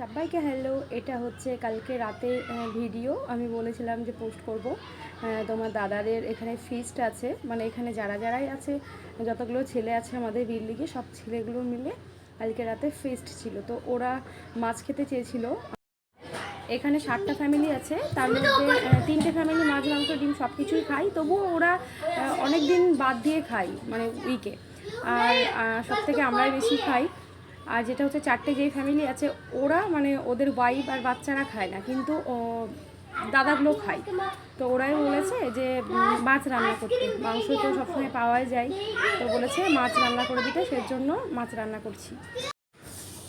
সবাইকে হ্যালো এটা হচ্ছে কালকে রাতে ভিডিও আমি বলেছিলাম যে পোস্ট করব। তোমার দাদাদের এখানে ফিস্ট আছে। মানে এখানে যারা যারাই আছে, যতগুলো ছেলে আছে আমাদের বিল্ডিংয়ে সব ছেলেগুলো মিলে কালকে রাতে ফিস্ট ছিল। তো ওরা মাছ খেতে চেয়েছিল। এখানে ষাটটা ফ্যামিলি আছে। তার মধ্যে তিনটে ফ্যামিলি মাছ, মাংস, ডিম সব কিছুই খায়। তবুও ওরা অনেক দিন বাদ দিয়ে খায় মানে উইকে আর সব থেকে আমরাই বেশি খাই। আর যেটা হচ্ছে চারটে যেই ফ্যামিলি আছে, ওরা মানে ওদের ওয়াইফ আর বাচ্চারা খায় না, কিন্তু দাদাগুলো খায়। তো ওরাই বলেছে যে মাছ রান্না করতে। মাংস তো সবসময় পাওয়াই যায়। তো বলেছে মাছ রান্না করে দিতে, সেজন্য মাছ রান্না করছি।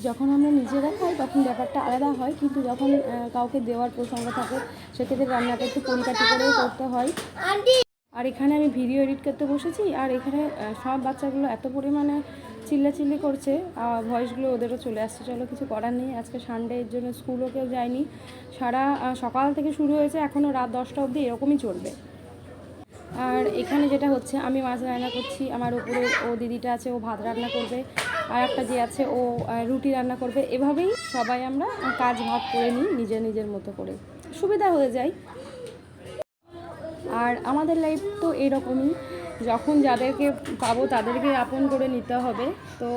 যখন আমরা নিজেরা খাই, তখন ব্যাপারটা আলাদা হয়, কিন্তু যখন কাউকে দেওয়ার প্রসঙ্গ থাকে, সেক্ষেত্রে রান্নাটা একটু পরিপাটি করেই করতে হয়। আর এখানে আমি ভিডিও এডিট করতে বসেছি, আর এখানে সব বাচ্চাগুলো এত পরিমাণে চিল্লাচিল্লি করছে ভয়েসগুলো ওদেরও চলে আসছে। চলো, কিছু করার নেই। আজকে সানডে এর জন্য স্কুলও কেউ যায়নি। সারা সকাল থেকে শুরু হয়েছে এখনও রাত দশটা অবধি এরকমই চলবে। আর এখানে যেটা হচ্ছে, আমি মাছ রান্না করছি। আমার উপরে ও দিদিটা আছে, ও ভাত রান্না করবে। আর একটা যে আছে, ও রুটি রান্না করবে। এভাবেই সবাই আমরা কাজ ভাগ করে নিই, নিজের নিজের মতো করে। সুবিধা হয়ে যায়। আর আমাদের লাইফ তো এরকমই। যখন যাদেরকে পাবো তাদেরকে আপন করে নিতে হবে। তো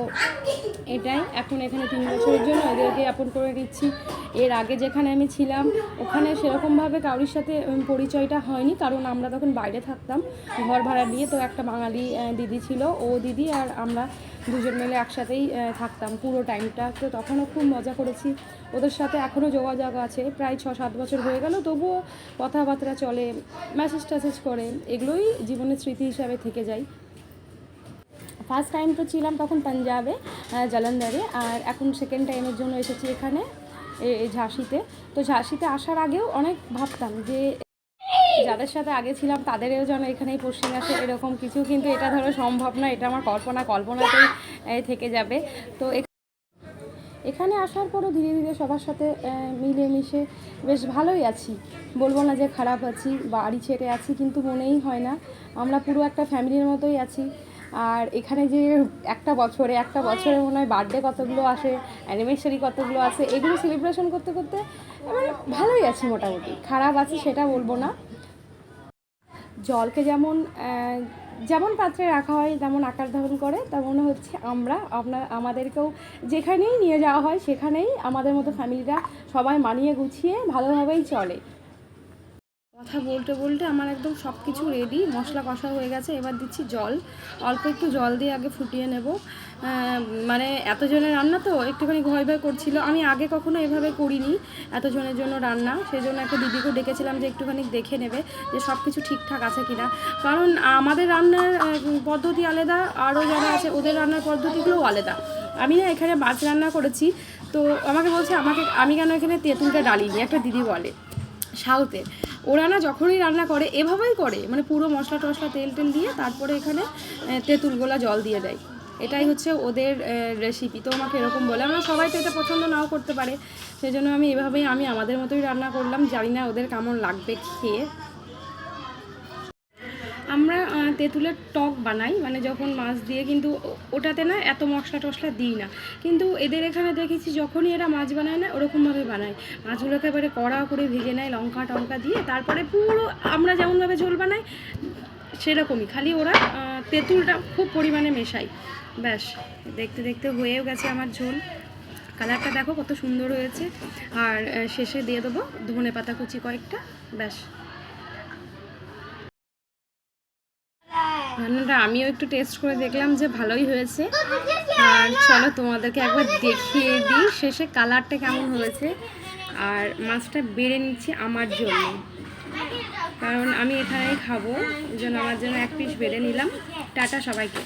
এটাই। এখন এখানে তিন বছরের জন্য এদেরকে আপন করে নিচ্ছি। এর আগে যেখানে আমি ছিলাম, ওখানে সেরকমভাবে কারোর সাথে পরিচয়টা হয়নি, কারণ আমরা তখন বাইরে থাকতাম, ঘর ভাড়া দিয়ে। তো একটা বাঙালি দিদি ছিল, ও দিদি আর আমরা দুজন মিলে একসাথেই থাকতাম পুরো টাইমটা। তো তখনও খুব মজা করেছি। ওদের সাথে এখনও যোগাযোগ আছে, প্রায় ছ সাত বছর হয়ে গেল, তবুও কথাবার্তা চলে মেসেজ টেসেজ করে, এগুলোই জীবনের স্মৃতি হিসাবে থেকে যায়। ফার্স্ট টাইম তো ছিলাম তখন পাঞ্জাবে জলন্ধরে, আর এখন সেকেন্ড টাইমের জন্য এসেছি এখানে। ঝাঁসিতে। তো ঝাঁসিতে আসার আগেও অনেক ভাবতাম যে যাদের সাথে আগে ছিলাম তাদেরও যেন এখানেই পশ্চিম আসে এরকম কিছু, কিন্তু এটা ধরো সম্ভব না এটা আমার কল্পনা, কল্পনাতেই থেকে যাবে। তো এখানে আসার পরও ধীরে ধীরে সবার সাথে মিলেমিশে বেশ ভালোই আছি। বলব না যে খারাপ আছি, বাড়ি ছেড়ে আছি, কিন্তু মনেই হয় না। আমরা পুরো একটা ফ্যামিলির মতোই আছি। আর এখানে যে একটা বছরে একটা বছরে মনে হয় বার্থডে কতগুলো আসে অ্যানিভার্সারি কতগুলো আসে, এগুলো সেলিব্রেশন করতে করতে মানে ভালোই আছি মোটামুটি। খারাপ আছে সেটা বলব না। জলকে যেমন যেমন পাত্রে রাখা হয়, তেমন আকার ধারণ করে তেমন হচ্ছে আমরা আপনার, আমাদেরকেও যেখানেই নিয়ে যাওয়া হয়, সেখানেই আমাদের মতো ফ্যামিলিরা সবাই মানিয়ে গুছিয়ে ভালোভাবেই চলে। কথা বলতে বলতে আমার একদম সব কিছু রেডি মশলা কষা হয়ে গেছে, এবার দিচ্ছি জল। অল্প একটু জল দিয়ে আগে ফুটিয়ে নেব। মানে এতজনের রান্না তো একটুখানি ভয় ভয় করছিল। আমি আগে কখনো এভাবে করিনি এতজনের জন্য রান্না। সেই জন্য একটা দিদিকে ডেকেছিলাম যে একটুখানি দেখে নেবে যে সব কিছু ঠিকঠাক আছে কিনা। কারণ আমাদের রান্নার পদ্ধতি আলাদা, আরও যারা আছে ওদের রান্নার পদ্ধতিগুলোও আলাদা। আমি না এখানে মাছ রান্না করেছি। তো আমাকে বলছে, আমাকে, আমি কেন এখানে তেঁতুলটা ডালিনি? একটা দিদি বলে। সাউথে ওরা না যখনই রান্না করে, এভাবেই করে। মানে পুরো মশলা টশলা তেল টেল দিয়ে তারপরে এখানে তেঁতুল গোলা জল দিয়ে দেয়। এটাই হচ্ছে ওদের রেসিপি তো আমাকে এরকম বলে, আমরা সবাই তো এটা পছন্দ নাও করতে পারে। সেই জন্য আমি এভাবেই, আমি আমাদের মতোই রান্না করলাম। জানি না ওদের কেমন লাগবে খেয়ে। তেঁতুলের টক বানাই মানে যখন মাছ দিয়ে, কিন্তু ওটাতে না এত মশলা টশলা দিই না। কিন্তু এদের এখানে দেখেছি যখনই এরা মাছ বানায় না, ওরকমভাবে বানায়। মাছগুলোকে এবারে কড়া করে ভেজে নেয়, লঙ্কা টঙ্কা দিয়ে, তারপরে পুরো আমরা যেমনভাবে ঝোল বানাই, সেরকমই। খালি ওরা তেঁতুলটা খুব পরিমাণে মেশাই ব্যাস, দেখতে দেখতে হয়েও গেছে আমার ঝোল। কালারটা দেখো কত সুন্দর হয়েছে। আর শেষে দিয়ে দেবো ধনে পাতা কুচি কয়েকটা। ব্যাস। রান্নাটা আমিও একটু টেস্ট করে দেখলাম যে ভালোই হয়েছে। আর চলো তোমাদেরকে একবার দেখিয়ে দিই শেষে কালারটা কেমন হয়েছে। আর মাছটা বেড়ে নিচ্ছি আমার জন্য। কারণ আমি এখানেই খাব যেন জন্য আমার জন্য এক পিস বেড়ে নিলাম। টাটা সবাইকে।